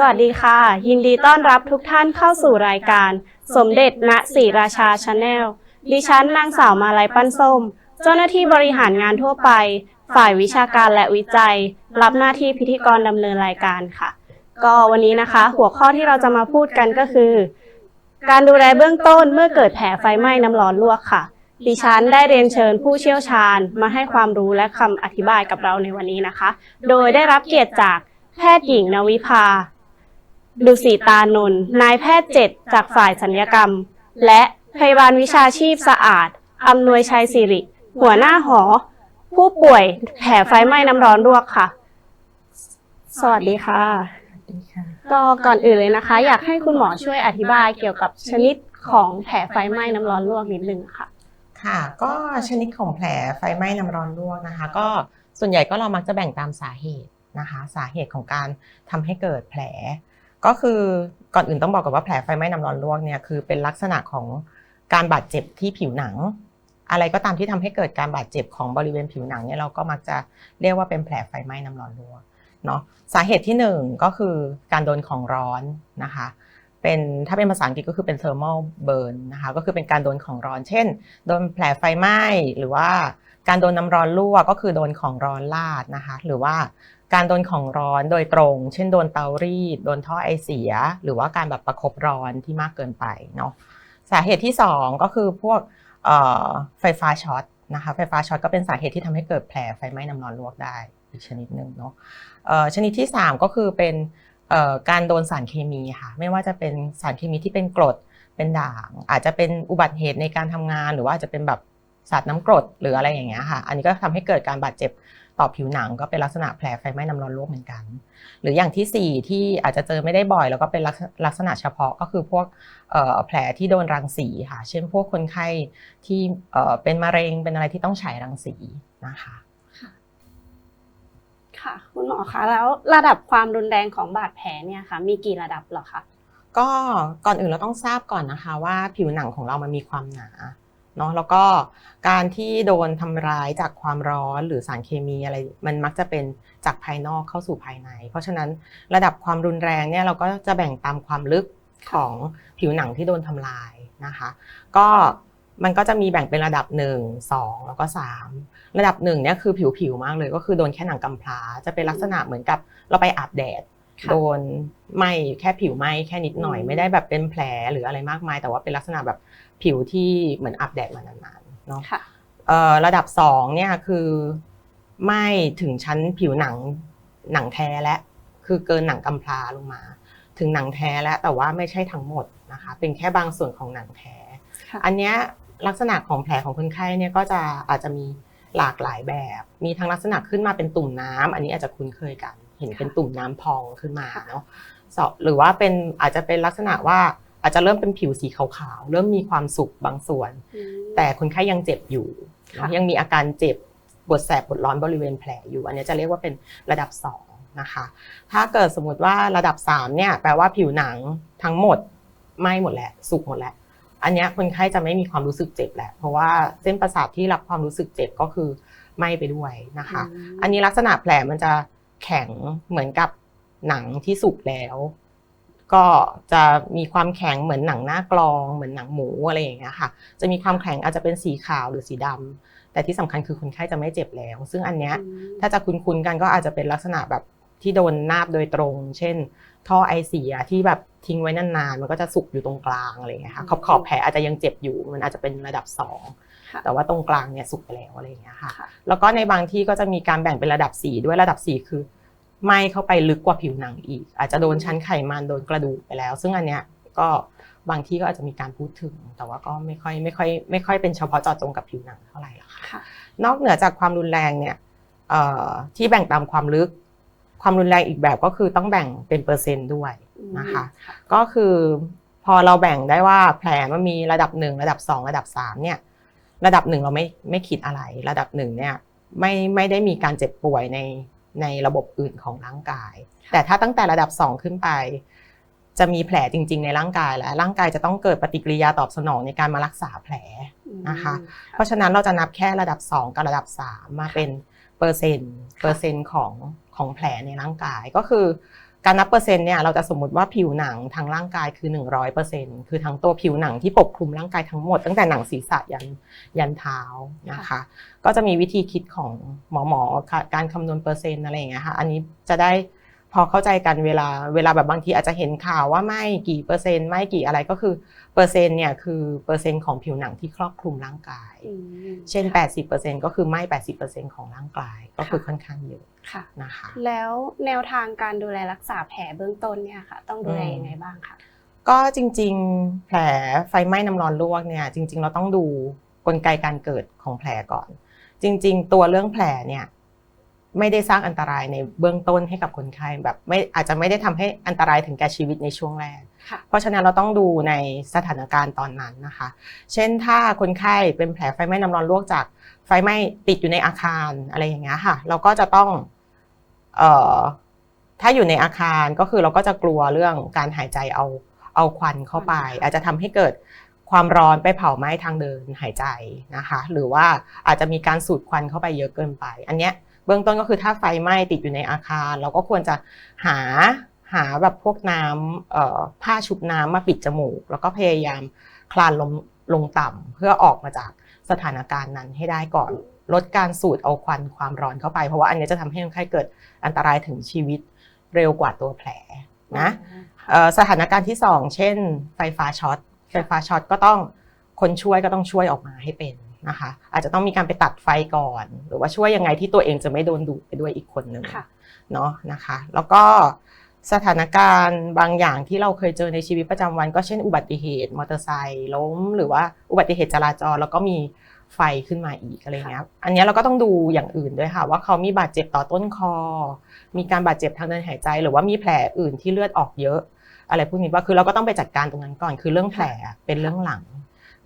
สวัสดีค่ะ ยินดีต้อนรับทุกท่านเข้าสู่รายการ สมเด็จณศรีราชาชาแนลดิฉันนางสาวมาลัยปั้นส้ม เจ้าหน้าที่บริหารงานทั่วไป ฝ่ายวิชาการและวิจัย รับหน้าที่พิธีกรดำเนินรายการค่ะ ก็วันนี้นะคะ หัวข้อที่เราจะมาพูดกันก็คือ การดูแลเบื้องต้นเมื่อเกิดแผลไฟไหม้น้ำร้อนลวกค่ะ ดิฉันได้เรียนเชิญผู้เชี่ยวชาญ มาให้ความรู้และคำอธิบายกับเราในวันนี้นะคะ โดยได้รับเกียรติจากแพทย์หญิงนวิภา ดุสีตานนท์นายแพทย์เจ็ดจากฝ่ายสัญญกรรม และพยาบาลวิชาชีพสะอาดอำนวยชัยสิริ หัวหน้าหอ ผู้ป่วยแผลไฟไหม้น้ำร้อนลวกค่ะ สวัสดีค่ะ ก็ก่อนอื่นเลยนะคะ อยากให้คุณหมอช่วยอธิบายเกี่ยวกับชนิดของแผลไฟไหม้น้ำร้อนลวกนิดนึงค่ะ ค่ะ ก็ชนิดของแผลไฟไหม้น้ำร้อนลวกนะคะ ก็ส่วนใหญ่ก็เรามักจะแบ่งตามสาเหตุนะคะ สาเหตุของการทำให้เกิดแผล ก็คือก่อนอื่นต้องบอกก่อนว่าแผลไฟไหม้น้ำร้อนลวกเนี่ยคือเป็นลักษณะของการบาดเจ็บที่ผิวหนัง อะไรก็ตามที่ทำให้เกิดการบาดเจ็บของบริเวณผิวหนังเนี่ยเราก็มักจะเรียกว่าเป็นแผลไฟไหม้น้ำร้อนลวกเนาะสาเหตุที่หนึ่งก็คือการโดนของร้อนนะคะเป็นถ้าเป็นภาษาอังกฤษก็คือเป็น thermal burn นะคะก็คือเป็นการโดนของร้อน เช่น โดนแผลไฟไหม้หรือว่าการโดนน้ำร้อนลวกก็คือโดนของร้อนลาดนะคะหรือว่า การโดนของร้อนโดยตรง เช่นโดนเตารีด โดนท่อไอเสีย หรือว่าการแบบประคบร้อนที่มากเกินไปเนาะสาเหตุที่สองก็คือพวกไฟฟ้าช็อตนะคะไฟฟ้าช็อตก็เป็นสาเหตุที่ทำให้เกิดแผลไฟไหม้น้ำร้อนลวกได้อีกชนิดหนึ่งเนาะชนิดที่สามก็คือเป็นการโดนสารเคมีค่ะไม่ว่าจะเป็นสารเคมีที่เป็นกรดเป็นด่าง อาจจะเป็นอุบัติเหตุในการทำงาน หรือว่าอาจจะเป็นแบบสาดน้ำกรดหรืออะไรอย่างเงี้ยค่ะ อันนี้ก็ทำให้เกิดการบาดเจ็บ ต่อผิวหนังก็เป็นลักษณะแผลไฟไหม้น้ำร้อนลวกเหมือนกัน หรืออย่างที่สี่ที่อาจจะเจอไม่ได้บ่อย แล้วก็เป็นลักษลักษณะเฉพาะก็คือพวกเอ่อแผลที่โดนรังสีค่ะ เช่นพวกคนไข้ที่เอ่อเป็นมะเร็งเป็นอะไรที่ต้องฉายรังสีนะคะค่ะคุณหมอคะแล้วระดับความรุนแรงของบาดแผลเนี่ยค่ะมีกี่ระดับเหรอคะก็ก่อนอื่นเราต้องทราบก่อนนะคะ ว่าผิวหนังของเรามันมีความหนา เนาะแล้วก็การที่โดนทำร้ายจากความร้อนหรือสารเคมีอะไร มันมักจะเป็นจากภายนอกเข้าสู่ภายใน เพราะฉะนั้นระดับความรุนแรงเนี่ยเราก็จะแบ่งตามความลึกของผิวหนังที่โดนทำลายนะคะ ก็มันก็จะมีแบ่งเป็นระดับ 1 2 แล้วก็ 3 ระดับ1เนี่ยคือผิวๆมากเลยก็คือโดนแค่หนังกำพร้าจะเป็นลักษณะเหมือนกับเราไปอาบแดด โดนไหมแค่ผิวไหมแค่นิดหน่อยอืมไม่ได้แบบเป็นแผลหรืออะไรมากมาย แต่ว่าเป็นลักษณะแบบผิวที่เหมือนอาบแดดมานานๆเนาะค่ะเอ่อระดับสองเนี่ยคือไหมถึงชั้นผิวหนังหนังแท้และคือเกินหนังกำพร้าลงมา ถึงหนังแท้แล้วแต่ว่าไม่ใช่ทั้งหมดนะคะ เป็นแค่บางส่วนของหนังแท้ค่ะอันเนี้ยลักษณะของแผลของคนไข้เนี่ยก็จะอาจจะมีหลากหลายแบบ มีทั้งลักษณะขึ้นมาเป็นตุ่มน้ำอันนี้อาจจะคุ้นเคยกัน เห็นเป็นตุ่มน้ำพองขึ้นมาค่ะเนาะสองหรือว่าเป็นอาจจะเป็นลักษณะว่าอาจจะเริ่มเป็นผิวสีขาวๆ เริ่มมีความสุกบางส่วนอืมแต่คนไข้ยังเจ็บอยู่ค่ะยังมีอาการเจ็บปวดแสบปวดร้อนบริเวณแผลอยู่ อันนี้จะเรียกว่าเป็นระดับ2นะคะ ถ้าเกิดสมมติว่าระดับ3เนี่ยแปลว่าผิวหนังทั้งหมดไหม้หมดแล้วสุกหมดแล้ว อันเนี้ยคนไข้จะไม่มีความรู้สึกเจ็บแหละเพราะว่าเส้นประสาทที่รับความรู้สึกเจ็บก็คือไหม้ไปด้วยนะคะ อันนี้ลักษณะแผลมันจะ แข็งเหมือนกับหนังที่สุกแล้ว ก็จะมีความแข็งเหมือนหนังหน้ากลองเหมือนหนังหมูอะไรอย่างเงี้ยค่ะ จะมีความแข็งอาจจะเป็นสีขาวหรือสีดำแต่ที่สำคัญคือคนไข้จะไม่เจ็บแล้ว ซึ่งอันเนี้ยอืมถ้าจะคุ้นๆกันก็อาจจะเป็นลักษณะแบบที่โดนนาบโดยตรง เช่น ท่อไอเสียที่แบบทิ้งไว้นานๆ มันก็จะสุกอยู่ตรงกลางอะไรอย่างเงี้ยค่ะขอบขอบๆแผลอาจจะยังเจ็บอยู่ มันอาจจะเป็นระดับสองค่ะ แต่ว่าตรงกลางเนี่ยสุกไปแล้วอะไรอย่างเงี้ยค่ะค่ะ แล้วก็ในบางที่ก็จะมีการแบ่งเป็นระดับสีด้วยระดับสีคือไหม้เข้าไปลึกกว่าผิวหนังอีก อาจจะโดนชั้นไขมันโดนกระดูกไปแล้ว ซึ่งอันเนี้ยก็บางที่ก็อาจจะมีการพูดถึง แต่ว่าก็ไม่ค่อยไม่ค่อยไม่ค่อยเป็นเฉพาะเจาะจงกับผิวหนังเท่าไหร่ละค่ะค่ะ นอกเหนือจากความรุนแรงเนี่ยเอ่อที่แบ่งตามความลึก ความรุนแรงอีกแบบก็คือต้องแบ่งเป็นเปอร์เซ็นต์ด้วยนะคะ ก็คือพอเราแบ่งได้ว่าแผลมันมีระดับหนึ่งระดับสองระดับสามเนี่ย ระดับหนึ่งเราไม่ไม่คิดอะไร ระดับหนึ่งเนี่ยไม่ไม่ได้มีการเจ็บป่วยในในระบบอื่นของร่างกาย แต่ถ้าตั้งแต่ระดับสองขึ้นไป จะมีแผลจริง ๆ ในร่างกายแล้วร่างกายจะต้องเกิดปฏิกิริยาตอบสนองในการมารักษาแผลนะคะ เพราะฉะนั้นเราจะนับแค่ระดับ 2 กับระดับ 3 มาเป็นเปอร์เซ็นต์เปอร์เซ็นต์ของของแผลในร่างกายก็คือ การนับเปอร์เซ็นต์เนี่ยเราจะสมมติว่าผิวหนังทางร่างกายคือ 100%คือทั้งตัวผิวหนังที่ปกคลุมร่างกายทั้งหมดตั้งแต่หนังศีรษะยันยันเท้านะคะก็จะมีวิธีคิดของหมอหมอค่ะการคำนวณเปอร์เซ็นต์อะไรอย่างเงี้ยค่ะอันนี้จะได้พอเข้าใจกันเวลาเวลาแบบบางทีอาจจะเห็นข่าวว่าไม่กี่เปอร์เซ็นต์ไม่กี่อะไรก็คือ เปอร์เซ็นต์เนี่ยคือเปอร์เซ็นต์ของผิวหนังที่ครอบคลุมร่างกายอืมเช่น 80%ก็คือไม่80%ของร่างกาย ก็คือค่อนข้างเยอะค่ะนะคะ แล้วแนวทางการดูแลรักษาแผลเบื้องต้นเนี่ยค่ะ ต้องดูแลอืมยังไงบ้างคะก็จริง ๆ แผลไฟไหม้น้ำร้อนลวกเนี่ยจริง ๆ เราต้องดูกลไกการเกิดของแผลก่อน จริง ๆ ตัวเรื่องแผลเนี่ย ไม่ได้สร้างอันตรายในเบื้องต้นให้กับคนไข้แบบไม่อาจจะไม่ได้ทำให้อันตรายถึงแก่ชีวิตในช่วงแรกค่ะเพราะฉะนั้นเราต้องดูในสถานการณ์ตอนนั้นนะคะ เช่นถ้าคนไข้เป็นแผลไฟไหม้น้ำร้อนลวกจากไฟไหม้ติดอยู่ในอาคารอะไรอย่างเงี้ยค่ะ เราก็จะต้องเอ่อถ้าอยู่ในอาคารก็คือเราก็จะกลัวเรื่องการหายใจเอาเอาควันเข้าไป อาจจะทำให้เกิดความร้อนไปเผาไหม้ทางเดินหายใจนะคะ หรือว่าอาจจะมีการสูดควันเข้าไปเยอะเกินไป อันเนี้ย เบื้องต้นก็คือถ้าไฟไหม้ติดอยู่ในอาคาร เราก็ควรจะหาหาแบบพวกน้ำผ้าชุบน้ำมาปิดจมูก แล้วก็พยายามคลานลงลงต่ำเพื่อออกมาจากสถานการณ์นั้นให้ได้ก่อน ลดการสูดเอาควันความร้อนเข้าไปเพราะว่าอันนี้จะทำให้คนไข้เกิดอันตรายถึงชีวิตเร็วกว่าตัวแผลนะสถานการณ์ที่สองเช่น ไฟฟ้าช็อตไฟฟ้าช็อตก็ต้องคนช่วยก็ต้องช่วยออกมาให้เป็น นะคะ อาจจะต้องมีการไปตัดไฟก่อน หรือว่าช่วยยังไงที่ตัวเองจะไม่โดนดูดไปด้วยอีกคนหนึ่งค่ะเนาะนะคะ แล้วก็สถานการณ์บางอย่างที่เราเคยเจอในชีวิตประจำวัน ก็เช่นอุบัติเหตุมอเตอร์ไซค์ล้ม หรือว่าอุบัติเหตุจราจรแล้วก็มีไฟขึ้นมาอีกอะไรเงี้ย อันเนี้ยเราก็ต้องดูอย่างอื่นด้วยค่ะ ว่าเขามีบาดเจ็บต่อต้นคอ มีการบาดเจ็บทางเดินหายใจ หรือว่ามีแผลอื่นที่เลือดออกเยอะ อะไรพวกนี้ว่าคือเราก็ต้องไปจัดการตรงนั้นก่อน คือเรื่องแผลเป็นเรื่องหลัง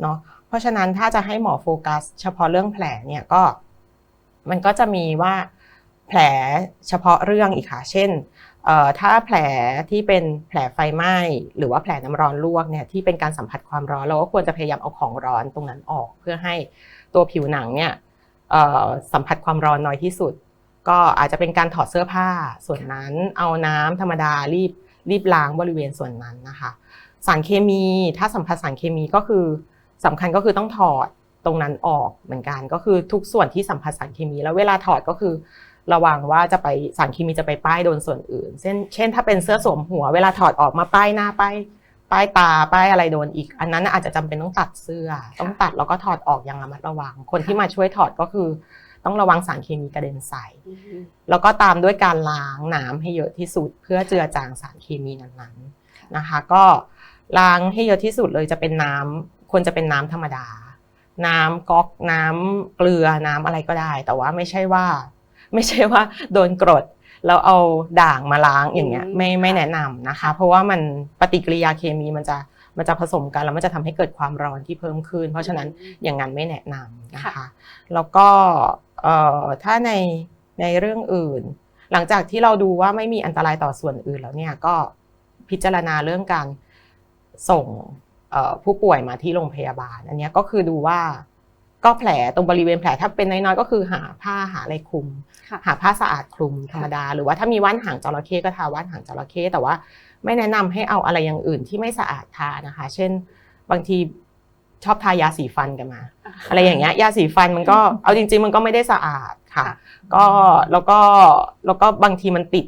เนาะ เพราะฉะนั้นถ้าจะให้หมอโฟกัส เฉพาะเรื่องแผลเนี่ยก็ มันก็จะมีว่าแผลเฉพาะเรื่องอีกค่ะ เช่นถ้าแผลที่เป็นแผลไฟไหม้หรือว่าแผลน้ำร้อนลวกเนี่ยที่เป็นการสัมผัสความร้อนเราก็ควรจะพยายามเอาของร้อนตรงนั้นออก เพื่อให้ตัวผิวหนังเนี่ยสัมผัสความร้อนน้อยที่สุด ก็อาจจะเป็นการถอดเสื้อผ้าส่วนนั้นเอาน้ำธรรมดารีบรีบล้างบริเวณส่วนนั้นนะคะ สารเคมีถ้าสัมผัสสารเคมีก็คือ สำคัญก็คือต้องถอดตรงนั้นออกเหมือนกัน ก็คือทุกส่วนที่สัมผัสสารเคมี แล้วเวลาถอดก็คือระวังว่าจะไปสารเคมีจะไปป้ายโดนส่วนอื่น เช่น เช่น ถ้าเป็นเสื้อสวมหัว เวลาถอดออกมาป้ายหน้าป้ายป้ายตาป้ายอะไรโดนอีก อันนั้นอาจจะจำเป็นต้องตัดเสื้อ ต้องตัดแล้วก็ถอดออกอย่างระมัดระวัง คนที่มาช่วยถอดก็คือ ต้องระวังสารเคมีกระเด็นใส่แล้วก็ตามด้วยการล้างน้ำให้เยอะที่สุด เพื่อเจือจางสารเคมีนั้นๆนะคะ ก็ล้างให้เยอะที่สุดเลยจะเป็นน้ำ ควรจะเป็นน้ำธรรมดา น้ำก๊อกน้ำเกลือน้ำอะไรก็ได้ แต่ว่าไม่ใช่ว่า ไม่ใช่ว่า โดนกรดแล้วเอาด่างมาล้างอย่างเงี้ยอืมไม่ไม่แนะนำนะคะ เพราะว่ามันปฏิกิริยาเคมีมันจะมันจะผสมกันแล้วมันจะทำให้เกิดความร้อนที่เพิ่มขึ้น เพราะฉะนั้นอย่างนั้นไม่แนะนำนะคะค่ะแล้วก็เอ่อถ้าในในเรื่องอื่น หลังจากที่เราดูว่าไม่มีอันตรายต่อส่วนอื่นแล้วเนี่ยก็พิจารณาเรื่องการส่งเอ่อ ผู้ป่วยมาที่โรงพยาบาล อันเนี้ยก็คือดูว่าก็แผลตรงบริเวณแผลถ้าเป็นน้อยๆก็คือหาผ้าหาอะไรคลุมค่ะหาผ้าสะอาดคลุมธรรมดา หรือว่าถ้ามีว่านหางจระเข้ก็ทาว่านหางจระเข้แต่ว่าไม่แนะนำให้เอาอะไรอย่างอื่นที่ไม่สะอาดทานะคะ เช่นบางทีชอบทายาสีฟันกันมา อะไรอย่างเงี้ยยาสีฟันมันก็เอาจริง ๆ มันก็ไม่ได้สะอาดค่ะค่ะก็แล้วก็แล้วก็บางทีมันติด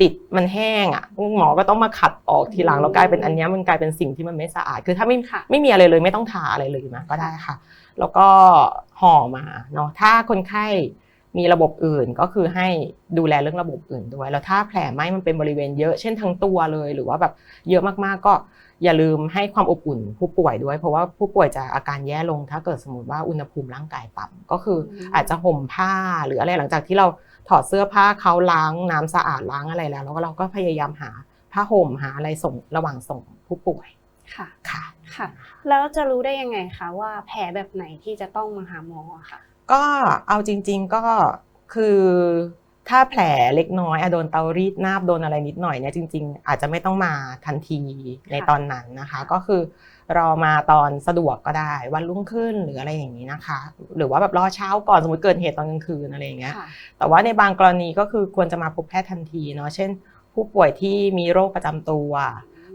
ติดมันแห้งอะหมอก็ต้องมาขัดออกทีหลังแล้วกลายเป็นอันเนี้ยมันกลายเป็นสิ่งที่มันไม่สะอาด คือถ้าไม่ค่ะไม่มีอะไรเลยไม่ต้องทาอะไรเลยนะก็ได้ค่ะ แล้วก็ห่อมาเนาะถ้าคนไข้มีระบบอื่นก็คือให้ดูแลเรื่องระบบอื่นด้วย แล้วถ้าแผลไหม้มันเป็นบริเวณเยอะเช่นทั้งตัวเลย หรือว่าแบบเยอะมากๆก็อย่าลืมให้ความอบอุ่นผู้ป่วยด้วย เพราะว่าผู้ป่วยจะอาการแย่ลง ถ้าเกิดสมมติว่าอุณหภูมิร่างกายต่ำก็คืออมอาจจะห่มผ้าหรืออะไรหลังจากที่เรา ถอดเสื้อผ้าเขาล้างน้ำสะอาดล้างอะไรแล้ว แล้วก็เราก็พยายามหาผ้าห่มหาอะไรส่งระหว่างส่งผู้ป่วยค่ะค่ะค่ะ แล้วจะรู้ได้ยังไงคะว่าแผลแบบไหนที่จะต้องมาหาหมออะค่ะ ก็เอาจริง ๆก็คือถ้าแผลเล็กน้อยอะโดนเตารีดนาบโดนอะไรนิดหน่อยเนี่ยจริง ๆ อาจจะไม่ต้องมาทันทีในค่ะตอนนั้นนะคะ ก็คือ รอมาตอนสะดวกก็ได้ วันรุ่งขึ้นหรืออะไรอย่างนี้นะคะ หรือว่าแบบรอเช้าก่อนสมมติเกิดเหตุตอนกลางคืนอะไรอย่างเงี้ยค่ะแต่ว่าในบางกรณีก็คือควรจะมาพบแพทย์ทันทีเนาะเช่นผผู้ป่วยที่มีโรคประจำตัว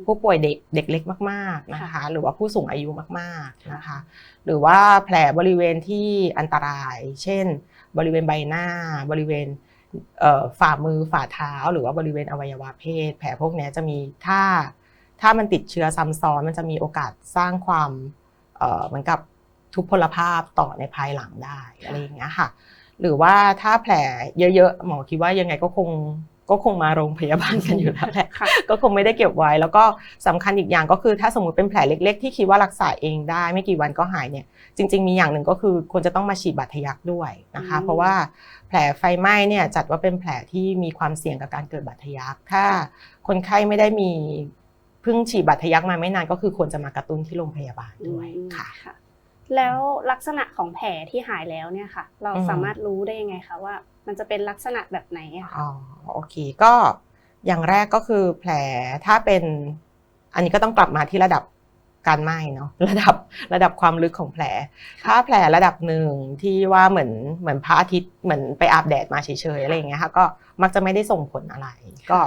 ผู้ป่วยเด็กเด็กเล็กมากๆนะคะ หรือว่าผู้สูงอายุมากๆนะคะ หรือว่าแผลบริเวณที่อันตราย เช่น บริเวณใบหน้า บริเวณเอ่อฝ่ามือฝ่าเท้า หรือว่าบริเวณอวัยวะเพศ แผลพวกเนี้ยจะมีถ้า ถ้ามันติดเชื้อซ้ำซ้อนมันจะมีโอกาสสร้างความเอ่อเหมือนกับทุพพลภาพต่อในภายหลังได้อะไรอย่างเงี้ยค่ะ หรือว่าถ้าแผลเยอะๆหมอคิดว่ายังไงก็คงก็คงมาโรงพยาบาลกันอยู่แล้วแหละค่ะก็คงไม่ได้เก็บไว้ แล้วก็สำคัญอีกอย่างก็คือถ้าสมมติเป็นแผลเล็ก ๆ ที่คิดว่ารักษาเองได้ไม่กี่วันก็หายเนี่ย จริง ๆ มีอย่างหนึ่งก็คือควรจะต้องมาฉีดบาดทะยักด้วยนะคะอืมเพราะว่าแผลไฟไหม้เนี่ยจัดว่าเป็นแผลที่มีความเสี่ยงกับการเกิดบาดทะยักถ้าคนไข้ไม่ได้มี เพิ่งฉีดบาดทะยักมาไม่นานก็คือควรจะมากระตุ้นที่โรงพยาบาลด้วยอืมค่ะค่ะ แล้วลักษณะของแผลที่หายแล้วเนี่ยค่ะ เราอืมสามารถรู้ได้ยังไงคะว่า มันจะเป็นลักษณะแบบไหนอะคะอ๋อโอเคก็อย่างแรกก็คือแผลถ้าเป็นอันนี้ก็ต้องกลับมาที่ระดับการไหม้เนาะระดับระดับความลึกของแผล ถ้าแผลระดับหนึ่งที่ว่าเหมือนเหมือนพระอาทิตย์เหมือนไปอาบแดดมาเฉยๆอะไรอย่างเงี้ยค่ะก็มักจะไม่ได้ส่งผลอะไร ก็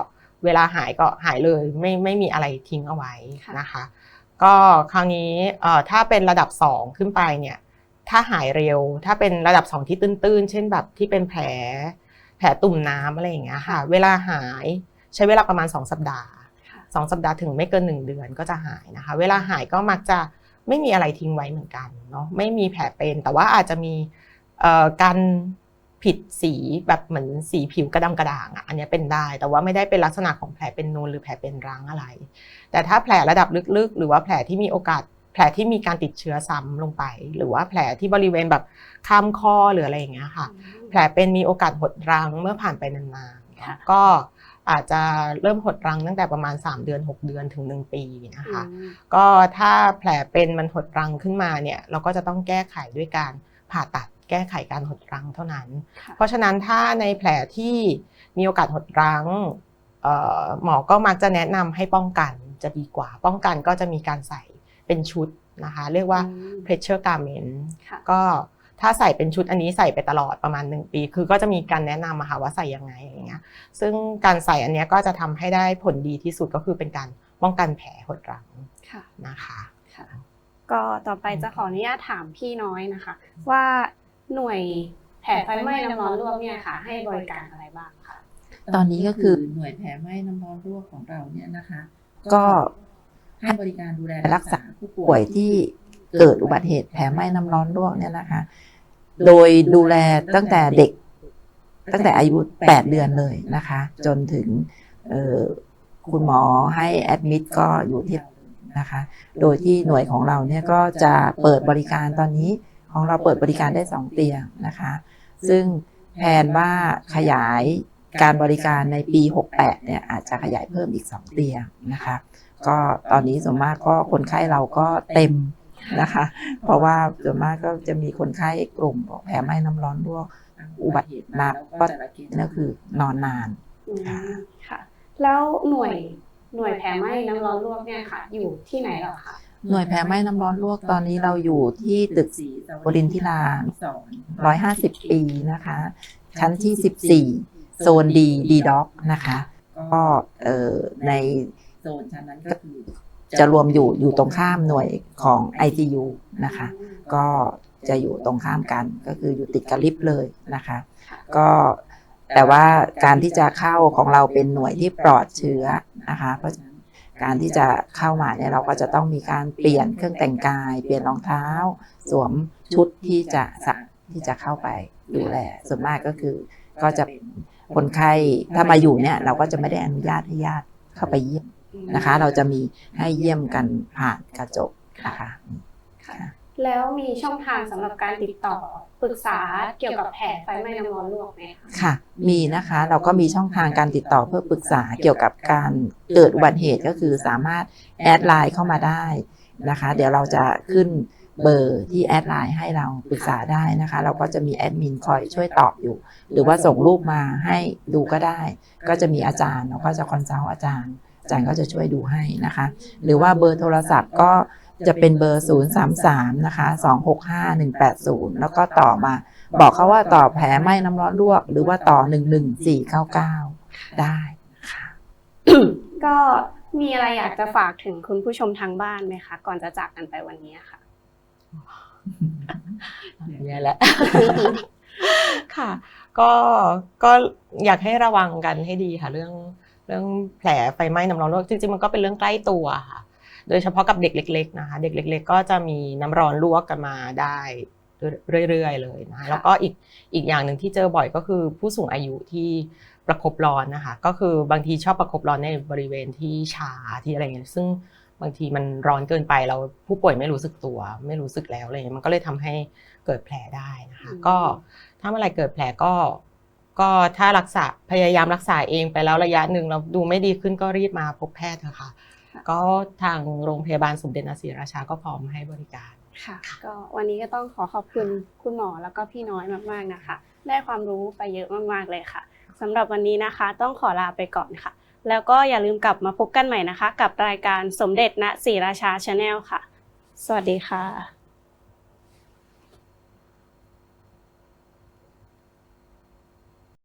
เวลาหายก็หายเลยไม่ไม่มีอะไรทิ้งเอาไว้นะคะ ก็คราวนี้เอ่อถ้าเป็นระดับสองขึ้นไปเนี่ยถ้าหายเร็ว ถ้าเป็นระดับสองที่ตื้นๆ เช่นแบบที่เป็นแผลแผลตุ่มน้ำอะไรอย่างเงี้ยค่ะ เวลาหายใช้เวลาประมาณ 2 สัปดาห์ค่ะ2สัปดาห์ถึงไม่เกิน 1 เดือนก็จะหายนะคะ เวลาหายก็มักจะไม่มีอะไรทิ้งไว้เหมือนกันเนาะไม่มีแผลเป็นแต่ว่าอาจจะมีเอ่อการ ผิดสีแบบเหมือนสีผิวกระดำกระด่างอะอันเนี้ยเป็นได้ แต่ว่าไม่ได้เป็นลักษณะของแผลเป็นนูนหรือแผลเป็นรังอะไร แต่ถ้าแผลระดับลึกๆ หรือว่าแผลที่มีโอกาส แผลที่มีการติดเชื้อซ้ำลงไป หรือว่าแผลที่บริเวณแบบข้ามข้อหรืออะไรอย่างเงี้ยค่ะ แผลเป็นมีโอกาสหดรังเมื่อผ่านไปนานๆค่ะก็อาจจะเริ่มหดรังตั้งแต่ประมาณ 3 เดือน 6 เดือนถึง 1 ปีนะคะอืมก็ถ้าแผลเป็นมันหดรังขึ้นมาเนี่ย เราก็จะต้องแก้ไขด้วยการผ่าตัด แก้ไขการหดรังเท่านั้นค่ะเพราะฉะนั้นถ้าในแผลที่มีโอกาสหดรังเอ่อหมอก็มักจะแนะนำให้ป้องกันจะดีกว่า ป้องกันก็จะมีการใส่เป็นชุดนะคะ เรียกว่าอืม pressure garment ค่ะก็ถ้าใส่เป็นชุดอันนี้ใส่ไปตลอดประมาณ 1 ปี คือก็จะมีการแนะนำอะค่ะว่าใส่ยังไงอย่างเงี้ยซึ่งการใส่อันเนี้ยก็จะทำให้ได้ผลดีที่สุดก็คือเป็นการป้องกันแผลหดรังค่ะนะคะค่ะก็ต่อไปจะขออนุญาตถามพี่น้อยนะคะ ว่า หน่วยแผลไฟไหม้น้ำร้อนลวกเนี่ยค่ะ ให้บริการอะไรบ้างคะตอนนี้ก็คือหน่วยแผลไหม้น้ำร้อนรั่วของเราเนี่ยนะคะ ก็ให้บริการดูแลรักษาผู้ป่วยที่เกิดอุบัติเหตุแผลไหม้น้ำร้อนลวกเนี่ยนะคะ โดยดูแลตั้งแต่เด็ก ตั้งแต่อายุ 8 เดือนเลยนะคะ จนถึงเอ่อคุณหมอให้แอดมิดก็อยู่ที่นะคะ โดยที่หน่วยของเราเนี่ยก็จะเปิดบริการตอนนี้ ของเราเปิดบริการได้ 2 เตียงนะคะ ซึ่งแผนว่าขยายการบริการในปี 68 เนี่ยอาจจะขยายเพิ่มอีก 2 เตียงนะคะ ก็ตอนนี้ส่วนมากก็คนไข้เราก็เต็มนะคะ เพราะว่าส่วนมากก็จะมีคนไข้กลุ่มแผลไหม้น้ำร้อนลวกอุบัติเหตุมาก็นั่นคือนอนนานค่ะ แล้วหน่วยหน่วยแผลไหม้น้ำร้อนลวกเนี่ยค่ะ อยู่ที่ไหนหรอคะ หน่วยแผลไหม้น้ำร้อนลวกตอนนี้เราอยู่ที่ตึกบรินทิราสอน150ปีนะคะ ชั้นที่14โซนดีดีด็อกนะคะ ก็เอ่อในโซนชั้นนั้นก็คือจะรวมอยู่อยู่ตรงข้ามหน่วยของ ICU นะคะ ก็จะอยู่ตรงข้ามกันก็คืออยู่ติดกับลิฟต์เลยนะคะ ก็แต่ว่าการที่จะเข้าของเราเป็นหน่วยที่ปลอดเชื้อนะคะ เพราะฉะ การที่จะเข้ามาเนี่ยเราก็จะต้องมีการเปลี่ยนเครื่องแต่งกาย เปลี่ยนรองเท้า สวมชุดที่จะสักที่จะเข้าไปดูแลส่วนมากก็คือก็จะคนไข้ถ้ามาอยู่เนี่ยเราก็จะไม่ได้อนุญาตให้ญาติเข้าไปเยี่ยมนะคะ เราจะมีให้เยี่ยมกันผ่านกระจกนะคะค่ะ แล้วมีช่องทางสำหรับการติดต่อปรึกษาเกี่ยวกับแผลไฟไหม้น้ำร้อนลวกไหมคะค่ะ มีนะคะ เราก็มีช่องทางการติดต่อเพื่อปรึกษาเกี่ยวกับการเกิดอุบัติเหตุก็คือสามารถแอดไลน์เข้ามาได้นะคะ เดี๋ยวเราจะขึ้นเบอร์ที่แอดไลน์ให้เราปรึกษาได้นะคะ เราก็จะมีแอดมินคอยช่วยตอบอยู่ หรือว่าส่งรูปมาให้ดูก็ได้ ก็จะมีอาจารย์เราก็จะคอนซัลท์อาจารย์ อาจารย์ก็จะช่วยดูให้นะคะ หรือว่าเบอร์โทรศัพท์ก็ จะเป็นเบอร์ 033 นะคะ 265 180 แล้วก็ต่อมา บอกเขาว่าต่อแผลไหม้น้ำร้อนลวก หรือว่าต่อ 11499 ได้ค่ะ ก็มีอะไรอยากจะฝากถึงคุณผู้ชมทางบ้านไหมคะ ก่อนจะจากกันไปวันนี้ค่ะแย่แล้วค่ะ ก็ก็อยากให้ระวังกันให้ดีค่ะ เรื่องเรื่องแผลไฟไหม้น้ำร้อนลวกจริงๆมันก็เป็นเรื่องใกล้ตัวค่ะ โดยเฉพาะกับเด็กเล็ก ๆ นะคะ เด็กเล็ก ๆ ก็จะมีน้ำร้อนลวกกันมาได้เรื่อยๆเลยนะคะค่ะแล้วก็อีกอีกอย่างหนึ่งที่เจอบ่อยก็คือผู้สูงอายุที่ประคบร้อนนะคะ ก็คือบางทีชอบประคบร้อนในบริเวณที่ชาที่อะไรเงี้ยซึ่งบางทีมันร้อนเกินไปเราผู้ป่วยไม่รู้สึกตัว ไม่รู้สึกแล้วอะไรเงี้ยมันก็เลยทำให้เกิดแผลได้นะคะก็ถ้าเมื่อไหรเกิดแผลก็ก็ถ้ารักษาพยายามรักษาเองไปแล้วระยะหนึ่งเราดูไม่ดีขึ้นก็รีบมาพบแพทย์เถอะค่ะค่ะ ก็ทางโรงพยาบาลสมเด็จนศรีราชาก็พร้อมให้บริการค่ะก็วันนี้ก็ต้องขอขอบคุณคุณหมอแล้วก็พี่น้อยมากๆนะคะ ได้ความรู้ไปเยอะมากๆเลยค่ะสำหรับวันนี้นะคะต้องขอลาไปก่อนค่ะ แล้วก็อย่าลืมกลับมาพบกันใหม่นะคะ กับรายการสมเด็จณศรีราชาชาแนลค่ะ สวัสดีค่ะ